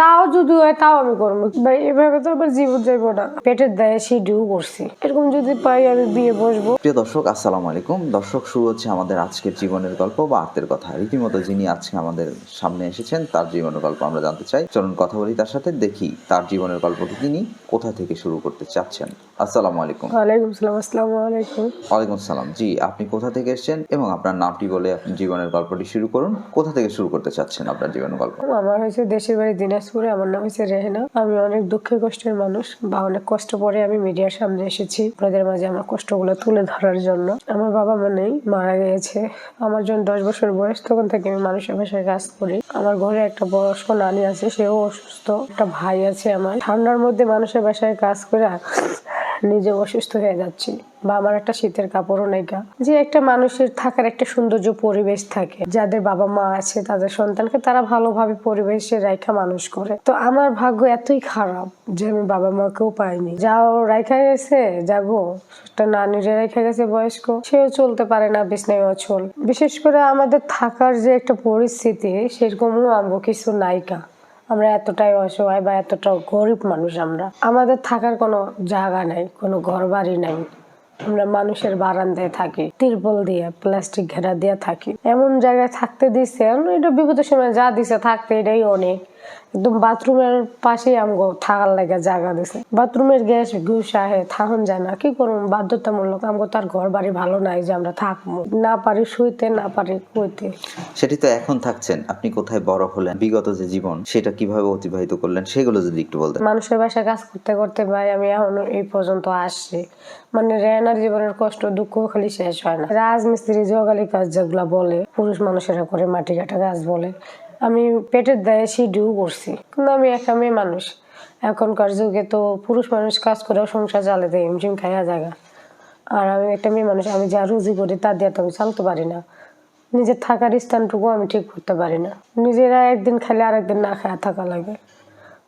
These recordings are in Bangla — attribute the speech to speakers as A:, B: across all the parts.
A: তাও যদি হয় তাও আমি করব। ভাই এভাবে তো আবার জীবন যাইবো না। পেটের দায়ে সিডিও করছি। এরকম যদি পাই আমি বিয়ে বসবো।
B: প্রিয় দর্শক আসসালামু আলাইকুম। দর্শক শুরু হচ্ছে আমাদের আজকের জীবনের গল্প বা আত্মের কথা। রীতিমতো যিনি আজকে আমাদের সামনে এসেছেন তার জীবনের গল্প আমরা জানতে চাই। চলুন কথা বলি তার সাথে দেখি তার জীবনের গল্পটি তিনি কোথা থেকে শুরু করতে চাচ্ছেন। আসসালামু আলাইকুম।
A: ওয়ালাইকুম সালাম আসসালামু আলাইকুম।
B: ওয়ালাইকুম সালাম। জি আপনি কোথা থেকে এসেছেন এবং আপনার নামটি বলে আপনি জীবনের গল্পটি শুরু করুন। কোথা থেকে শুরু করতে চাচ্ছেন আপনার জীবনের গল্প?
A: আমার হয়েছে দেশের বাড়ি দিনাজপুরে আমার নাম হচ্ছে রেহেনা। আমি অনেক দুঃখে কষ্টের মানুষ। বা অনেক কষ্ট পরে আমি মিডিয়ার সামনে এসেছি আপনাদের মাঝে আমার কষ্টগুলো তুলে ধরার জন্য। আমার বাবা মা নেই, মারা গিয়েছে। আমার যখন দশ বছর বয়স, তখন থেকে আমি মানুষের ভাষায় কাজ করি। আমার ঘরে একটা বয়স্ক নানি আছে, সেও অসুস্থ। একটা ভাই আছে আমার। ঠান্ডার মধ্যে মানুষের বাসায় কাজ করে নিজে অসুস্থ হয়ে যাচ্ছি। বা আমার একটা শীতের কাপড়ও নেই গা। যে একটা মানুষের থাকার একটা সৌন্দর্য পরিবেশ থাকে, যাদের বাবা মা আছে, তাদের সন্তানকে তারা ভালোভাবে পরিবেশে রাইখা মানুষ করে। তো আমার ভাগ্য এতই খারাপ যে আমি বাবা মাকেও পাইনি। যাও রাইখা গেছে, যাব। একটা নানিরে রেখে গেছে, বয়স্ক। সেও চলতে পারে না বিছনায় অচল। বিশেষ করে আমাদের থাকার যে একটা পরিস্থিতি, সেরকমও আমগো কিছু নায়িকা আমরা এতটাই অসহায় বা এতটা গরিব মানুষ আমরা। আমাদের থাকার কোনো জায়গা নাই, কোনো ঘর বাড়ি নাই। আমরা মানুষের বারান্দায় থাকি, তিরপল দিয়ে, প্লাস্টিক ঘেরা দিয়ে থাকি। এমন জায়গায় থাকতে দিছে এটা বিপদের সময় যা দিছে থাকতে এটাই অনেক। একদম বাথরুমের পাশেই আমগো থাকার লাগে জায়গা দিছে। বাথরুমের গ্যাস ঘুষ আহে থাকুন যায় না। কি করুন বাধ্যতামূলক আমগো তার ঘর বাড়ি ভালো নাই যে আমরা থাকব না পারি শুইতে না পারি কইতে।
B: সেটি তো এখন থাকছেন। আপনি কোথায় বড় হলেন? বিগত যে জীবন সেটা কীভাবে অতিবাহিত করলেন? সেগুলো যদি একটু বলতেন।
A: মানুষের বাসায় কাজ করতে করতে ভাই আমি এখন এই পর্যন্ত আসছি। মানে রেনার জীবনের কষ্ট দুঃখ খালি শেষ হয় না। রাজমিস্ত্রি জগালি কাজ যেগুলা বলে পুরুষ মানুষেরা করে মাটি কাটা কাজ বলে। আমি পেটের দায়ে সিডিও করছি। কিন্তু আমি একা মেয়ে মানুষ। এখনকার যুগে তো পুরুষ মানুষ কাজ করেও সংসার চালাতে হিমশিম খাইয়া জায়গা আর আমি একটা মেয়ে মানুষ, আমি যা রুজি করি তা দিয়ে তো আমি চালতে পারি না। নিজের থাকার স্থানটুকু আমি ঠিক করতে পারি না। নিজেরা একদিন খেলে আরেকদিন না খাওয়া থাকা লাগে।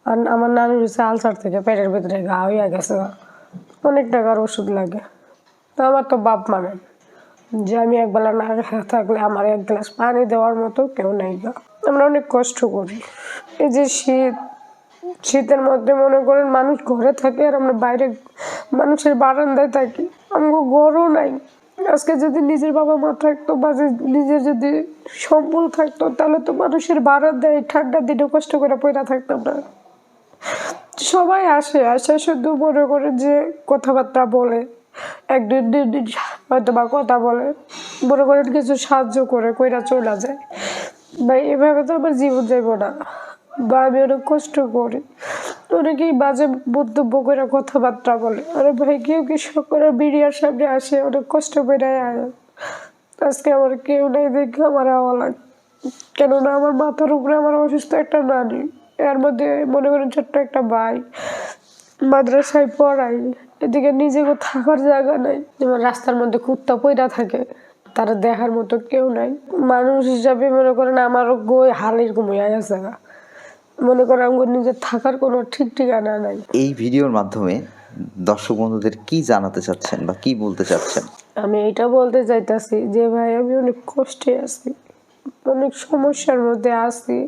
A: আর আমার নানুর হচ্ছে আলসার থেকে পেটের ভিতরে ঘা হইয়া গেছে অনেক টাকার ওষুধ লাগে। তো আমার তো বাপ মানে। যে আমি একবেলা না থাকলে আমার এক গ্লাস পানি দেওয়ার মতো কেউ নেই গা। আমরা অনেক কষ্ট করি। এই যে শীত, শীতের মধ্যে মনে করেন মানুষ ঘরে থাকে আর আমরা বাইরে মানুষের বারান্দায় থাকি। আমাকে ঘরও নাই। আজকে যদি নিজের বাবা মা থাকতো বা নিজের যদি সম্বল থাকতো, তাহলে তো মানুষের বারান্দায় ঠান্ডার দিনে কষ্ট করে পয়লা থাকতাম না। সবাই আসে আসে শুধু মনে করে যে কথাবার্তা বলে। এক দুই দিন হয়তো বা কথা বলে। মনে করেন কিছু সাহায্য করে, কইরা চলে যায়। ভাই, এভাবে তো আমার জীবন যাইব না। বা আমি অনেক কষ্ট করি। অনেকেই বাজে মন্তব্য করে কথাবার্তা বলে। আরে ভাই, কেউ কি সকলের মিডিয়ার সামনে আসে? অনেক কষ্ট করে আজকে আমার কেউ নেই দেখে আমার আওয়া লাগে। কেননা আমার মাথার উপরে আমার অসুস্থ একটা নানি। এর মধ্যে মনে করেন ছোট্ট একটা ভাই। মাদ্রাসায় পড়াই এদিকে নিজেকে থাকার জায়গা নাই। যেমন রাস্তার মধ্যে কুত্তা পইরা থাকে। তারা দেখার মতো কেউ নাই। মানুষ হিসাবে মনে করেন আমারও গই হালের ঘুমিয়ে গেছে না মনে করেন আমার নিজের থাকার কোনো ঠিক ঠিকানা নাই।
B: এই ভিডিওর মাধ্যমে দর্শক বন্ধুদের কি জানাতে চাচ্ছেন বা কি বলতে চাচ্ছেন?
A: আমি এটা বলতে চাইতাছি যে ভাই আমি অনেক কষ্টে আছি। অনেক সমস্যার মধ্যে আছি।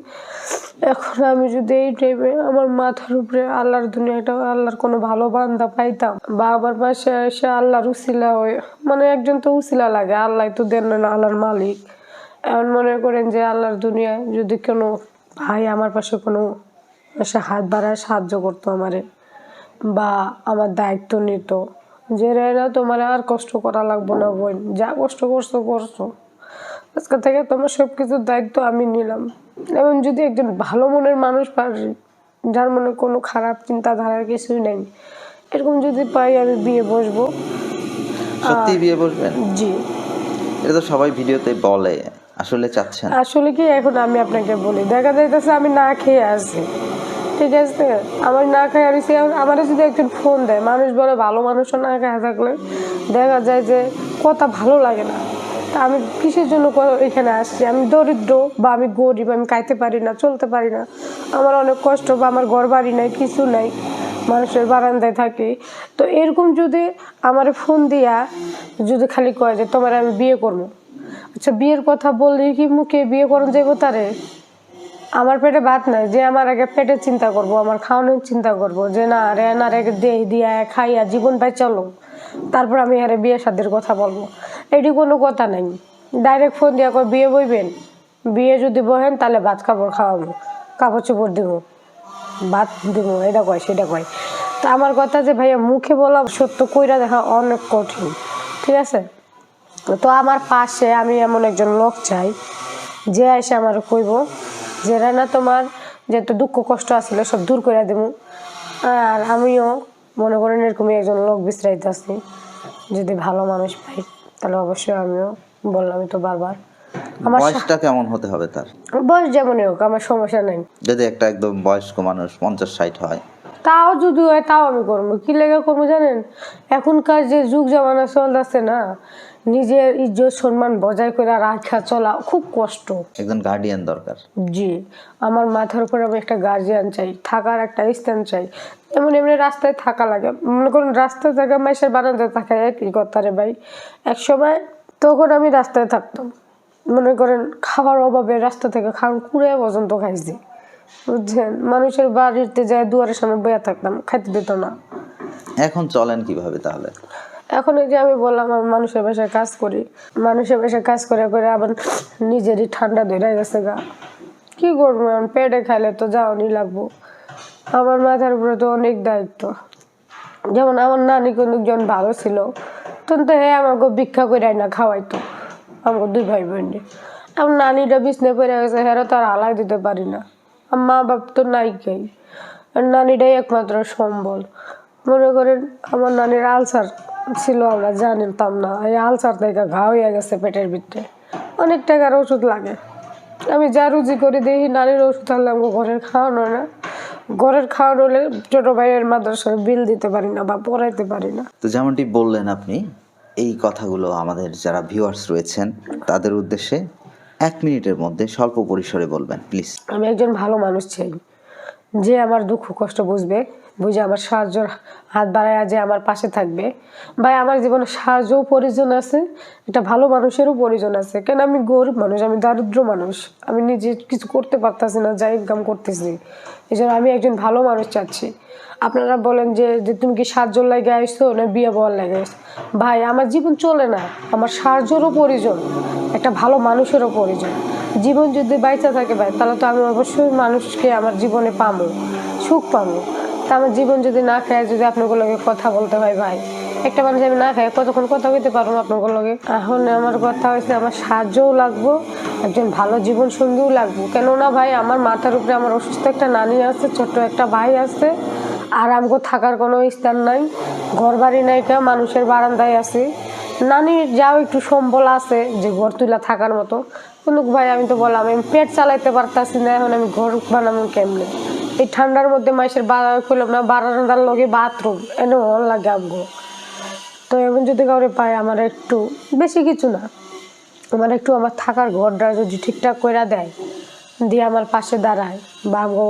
A: এখন আমি যদি এই টাইমে আমার মাথার উপরে আল্লাহর দুনিয়াটা, আল্লাহর কোনো ভালো বান্ধা পাইতাম, বা আমার পাশে এসে আল্লাহর উসিলা হয়ে মানে একজন তো উসিলা লাগে, আল্লাহ তো দেন না আল্লাহর মালিক। এমন মনে করেন যে আল্লাহর দুনিয়ায় যদি কোনো ভাই আমার পাশে কোনো এসে হাত বাড়ায়, সাহায্য করতো আমারে, বা আমার দায়িত্ব নিত, যে রেনা তোমার আর কষ্ট করা লাগবো না বোন, যা কষ্ট করছ করছ। আজকে থেকে তোমার সব কিছুর দায়িত্ব আমি নিলাম। এবং যদি একজন ভালো মনের মানুষ পারি যার মনে কোনো খারাপ চিন্তাধারার কিছুই নেই এরকম যদি পাই আমি বিয়ে বসবো।
B: সত্যি বিয়ে বসবেন?
A: জি।
B: এটা তো সবাই ভিডিওতে বলে আসলে চাচ্ছেন
A: আসলে কি এখন আমি আপনাকে বলি দেখা যাইতেছে আমি না খেয়ে আসছি ঠিক আছে? আমার না খেয়ে আসছি আমার যদি একজন ফোন দেয় মানুষ বলে ভালো মানুষও না খেয়ে থাকলে দেখা যায় যে কথা ভালো লাগে না। তা আমি কিসের জন্য এখানে আসছি? আমি দরিদ্র বা আমি গরিব, আমি খাইতে পারি না, চলতে পারি না। আমার অনেক কষ্ট বা আমার ঘর বাড়ি নাই, কিছু নাই, মানুষের বারান্দায় থাকি। তো এরকম যদি আমার ফোন দিয়া, যদি খালি কয় যে তোমার আমি বিয়ে করব। আচ্ছা বিয়ের কথা বললে কি মুখে বিয়ে করুন যাইব তারে? আমার পেটে ভাত নাই, যে আমার আগে পেটে চিন্তা করব, আমার খাওয়ানোর চিন্তা করব, যে না রেনার আগে দেহ দিয়া, খাইয়া জীবন পাই চলো তারপর আমি আরে বিয়ে শাদির কথা বলব। এটি কোনো কথা নাই। ডাইরেক্ট ফোন দিয়া বিয়ে বইবেন? বিয়ে যদি বহেন, তাহলে ভাত কাপড় খাওয়াবো, কাপড় চোপড় দিব, ভাত দিব, এটা কয়, সেটা কয়। তা আমার কথা যে, ভাইয়া, মুখে বলা সত্য, কইরা দেখা অনেক কঠিন, ঠিক আছে? তো আমার পাশে আমি এমন একজন লোক চাই, যে এসে আমার কইব যে না তোমার যেহেতু দুঃখ, কষ্ট আসলে সব দূর করে দেবো আর আমিও মনে করেন এরকমই একজন লোক বিশ্রাইতে আছি যদি ভালো মানুষ পাই। তাহলে অবশ্যই আমিও বললামই তো বারবার। আমার
B: বয়সটা কেমন হতে হবে তার?
A: বয়স যেমনই হোক আমার সমস্যা নেই।
B: যদি একটা একদম বয়স্ক মানুষ পঞ্চাশ ষাট হয়।
A: তাও যদি হয় তাও আমি করব। কি লেগে করব জানেন? এখনকার যে যুগ জামানা চলতেছে না নিজের ইজ্জত সম্মান বজায় করে রাখা চলা খুব কষ্ট।
B: একজন গার্ডিয়ান দরকার।
A: জি আমার মাথার উপর আমি একটা গার্জিয়ান চাই থাকার একটা স্থান চাই। এমন এমনি রাস্তায় থাকা লাগে। মনে করুন রাস্তায় থাকা মাসের বারান্দায় থাকা একই কথা রে ভাই। এক সময় তখন আমি রাস্তায় থাকতাম। মনে করেন খাওয়ার অভাবে রাস্তা থেকে খাওয়ার কুড়ে পর্যন্ত খাইছি। বুঝছেন? মানুষের বাড়িতে যায় দুয়ারের সামনে বইয়া থাকতাম খাইতে দিত না।
B: এখন চলেন কীভাবে তাহলে?
A: এখন ওই যে আমি বললাম, আমি মানুষের বাসায় কাজ করি। মানুষের বাসায় কাজ করে করে আবার নিজেরই ঠান্ডা ধরে গেছে গা। কি করব এখন? পেটে খাইলে তো যাওয়ানি লাগবো। আমার মাথার উপরে তো অনেক দায়িত্ব। যেমন আমার নানি কোনজন ভালো ছিল। তখন তো হ্যাঁ আমাকে ভিক্ষা করে না খাওয়াইতো আমার দুই ভাই বোনে আমার নানিটা বিছনে পড়ে গেছে হ্যাঁ তো আর আলাই দিতে পারি না। আর মা বাপ তো নাই কেই। আর নানিটাই একমাত্র সম্বল। মনে করেন আমার নানির আলসার ছিল আমরা জানতাম না। এই আলসার থেকে ঘা হয়ে গেছে পেটের ভিতরে। অনেক টাকার ওষুধ লাগে। আমি যা রুজি করে দেখি নানির ওষুধ আনলে আমাকে ঘরের খাওয়ানো না। ঘরের খাওয়ানো হলে ছোটো ভাইয়ের মাদ্রাসার বিল দিতে পারি না বা পড়াইতে পারি না।
B: তো যেমনটি বললেন আপনি এই কথাগুলো আমাদের যারা ভিউয়ার্স রয়েছেন তাদের উদ্দেশ্যে এক মিনিটের মধ্যে স্বল্প পরিসরে বলবেন প্লিজ
A: আমি একজন ভালো মানুষ চাই। যে আমার দুঃখ কষ্ট বুঝবে বুঝে আমার সাহায্যর হাত বাড়ায় যে আমার পাশে থাকবে। ভাই, আমার জীবনে সাহায্যও প্রয়োজন আছে, একটা ভালো মানুষেরও প্রয়োজন আছে। কেন আমি গরিব মানুষ, আমি দারিদ্র মানুষ, আমি নিজে কিছু করতে পারতাছি না যা ইনকাম করতেছি। জন্য আমি একজন ভালো মানুষ চাচ্ছি। আপনারা বলেন যে যে তুমি কি সাহায্য লাগে আসছো না বিয়ে বল লাগে? ভাই, আমার জীবন চলে না, আমার সাহায্যরও প্রয়োজন, একটা ভালো মানুষেরও প্রয়োজন। জীবন যদি বাইচা থাকে ভাই, তাহলে তো আমি অবশ্যই মানুষকে আমার জীবনে পাবো সুখ পাবো তা আমার জীবন যদি না খায়, যদি আপনাদের লগে কথা বলতে হয়, ভাই। একটা মানুষ আমি না খাই কতক্ষণ কথা বলতে পারব আপনাদের লগে? এখন আমার কথা হয়েছে আমার সাহায্যও লাগবো, একজন ভালো জীবন সঙ্গীও লাগবো। কেননা, ভাই, আমার মাথার উপরে আমার অসুস্থ একটা নানি আছে, ছোট্ট একটা ভাই আছে, আর আমাকে থাকার কোনো স্থান নাই ঘর বাড়ি নাই কেউ মানুষের বারান্দায় আছে। নানির যাও একটু সম্বল আছে, যে ঘর তুলা থাকার মতো। কিন্তু ভাই, আমি তো বললাম, আমি পেট চালাইতে পারতাছি না, এখন আমি ঘর বানাবো কেমনে? এই ঠান্ডার মধ্যে মাসের বাজার খুললাম না বারান্দার লগে বাথরুম। এনে ভালো লাগে আমগো। তো এমন যদি কাউরে পায় আমার একটু বেশি কিছু না। আমার একটু আমার থাকার ঘরটা যদি ঠিকঠাক করে দেয় দিয়ে আমার পাশে দাঁড়ায় বা আমগো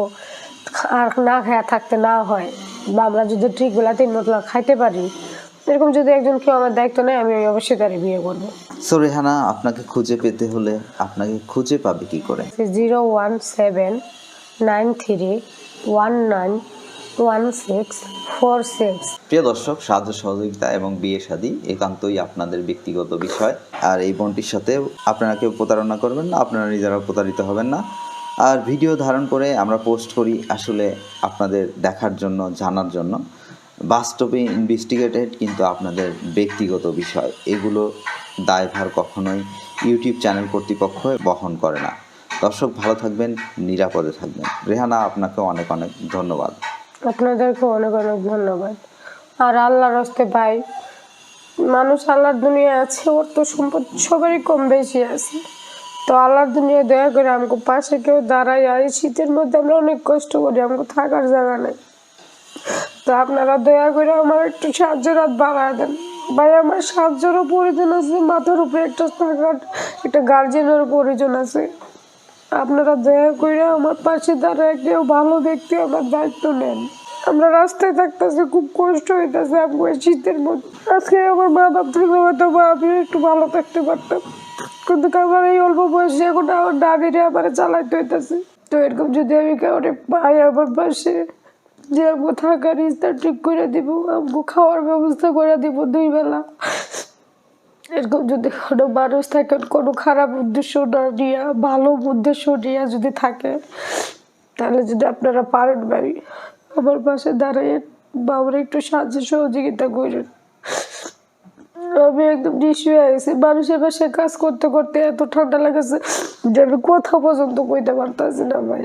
A: আর না খায়া থাকতে না হয় বা আমরা যদি ঠিকবেলা তিন মতলা খাইতে পারি এরকম যদি একজন কেউ আমার দায়িত্ব নেয় আমি অবশ্যই তারে বিয়ে করব।
B: সো রেহানা আপনাকে খুঁজে পেতে হলে আপনাকে খুঁজে পাবে কি করে?
A: Zero one seven nine three one nine one six four six
B: প্রিয় দর্শক, সাহায্য, সহযোগিতা এবং বিয়ে শাদী একান্তই আপনাদের ব্যক্তিগত বিষয়। আর এই বোনটির সাথে আপনারা কেউ প্রতারণা করবেন না, আপনারা নিজেরা প্রতারিত হবেন না। আর ভিডিও ধারণ করে আমরা পোস্ট করি আসলে আপনাদের দেখার জন্য, জানার জন্য। বাস্তবে ইনভেস্টিগেটেড কিন্তু আপনাদের ব্যক্তিগত বিষয়। এগুলো দায়ভার কখনোই ইউটিউব চ্যানেল কর্তৃপক্ষ বহন করে না। দর্শক ভালো থাকবেন, নিরাপদে থাকবেন। রেহানা, আপনাকে অনেক অনেক ধন্যবাদ।
A: আপনাদেরকে অনেক অনেক ধন্যবাদ। আর আল্লাহর হস্তে ভাই, মানুষ আল্লাহর দুনিয়া আছে, ওর তো সম্পদ সবারই কম বেশি আছে। তো আল্লাহর দুনিয়া দয়া করে আমাকে পাশে কেউ দাঁড়াই আর শীতের মধ্যে আমরা অনেক কষ্ট করি, আমাকে থাকার জায়গা নেই। তো আপনারা দয়া করে আমার একটু সাহায্যের হাত বাড়ায় দেন। ভাই, আমার সাহায্যেরও প্রয়োজন আছে, মাথার উপরে একটা থাকার, একটা গার্জেনেরও প্রয়োজন আছে। আপনারা দয়া করে আমার পাশে দাঁড়ায় কেউ ভালো ব্যক্তি আমার দায়িত্ব নেন। আমরা রাস্তায় থাকতেছে, খুব কষ্ট হইতেছে এই শীতের মধ্যে। আজকে আমার মা বাপ থেকে হয়তো বা আমি একটু ভালো থাকতে পারতাম। কিন্তু আমার এই অল্প বয়সে এখন আমার ডানিরে আমার চালাইতে হইতেছে। তো এরকম যদি আমি কাউরে পাই আমার পাশে, যে আমগো থাকার ইস্তার ঠিক করে দিব আমগো খাওয়ার ব্যবস্থা করে দিব দুই বেলা। এরকম যদি কোনো মানুষ থাকে, কোনো খারাপ উদ্দেশ্য না নিয়ে, ভালো উদ্দেশ্য নিয়ে যদি থাকে, তাহলে যদি আপনারা পারেন ভাই, আমার পাশে দাঁড়িয়ে বা একটু সাহায্য সহযোগিতা করেন। আমি একদম নিঃস্ব হয়ে গেছি। মানুষের পাশে কাজ করতে করতে এত ঠান্ডা লাগেছে যে আমি কোথাও পর্যন্ত কইতে পারতাছি না ভাই।